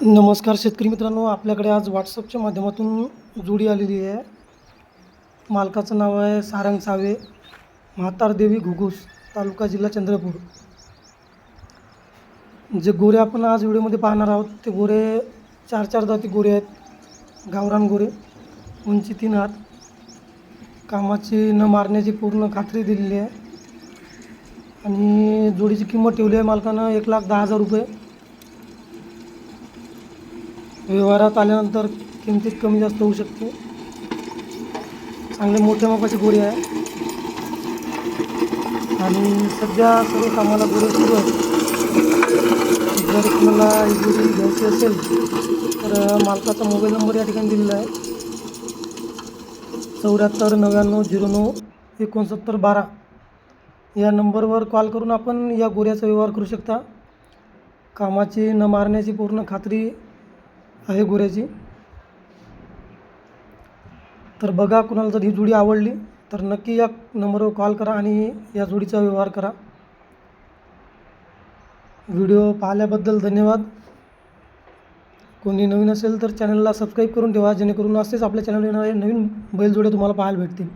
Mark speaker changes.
Speaker 1: नमस्कार शेतकरी मित्रांनो आपल्याकडे आज व्हॉट्सअपच्या माध्यमातून जोडी आलेली आहे. मालकाचं नाव आहे सारंग सावे म्हातारदेवी घुगुस तालुका जिल्हा चंद्रपूर. जे गोरे आपण आज व्हिडिओमध्ये पाहणार आहोत ते गोरे चार चार जाती गोरे आहेत. गावरान गोरे उंची तीन हात कामाची न मारण्याची पूर्ण खात्री दिलेली आहे. आणि जोडीची किंमत ठेवली आहे मालकानं एक लाख दहा हजार रुपये. व्यवहारात आल्यानंतर किमतीत कमी जास्त होऊ शकते. चांगले मोठ्या मापाची गोळी आहे. आणि सध्या सर्व कामाला गोळी सुरू आहे जर तुम्हाला ही गोळी घ्यायची असेल तर मालकाचा मोबाईल नंबर या ठिकाणी दिलेला आहे. चौऱ्याहत्तर नव्याण्णव झिरो नऊ एकोणसत्तर बारा. या नंबरवर कॉल करून आपण या गोऱ्याचा व्यवहार करू शकता. कामाची न मारण्याची पूर्ण खात्री आहे गोऱ्याची. तर बघा कुणाला जर ही जोडी आवडली तर नक्की या नंबरवर कॉल करा आणि या जोडीचा व्यवहार करा. व्हिडिओ पाहिल्याबद्दल धन्यवाद. कोणी नवीन असेल तर चॅनलला सबस्क्राईब करून ठेवा जेणेकरून असेच आपल्या चॅनलवर येणारे नवीन बैलजोड्या तुम्हाला पाहायला भेटतील.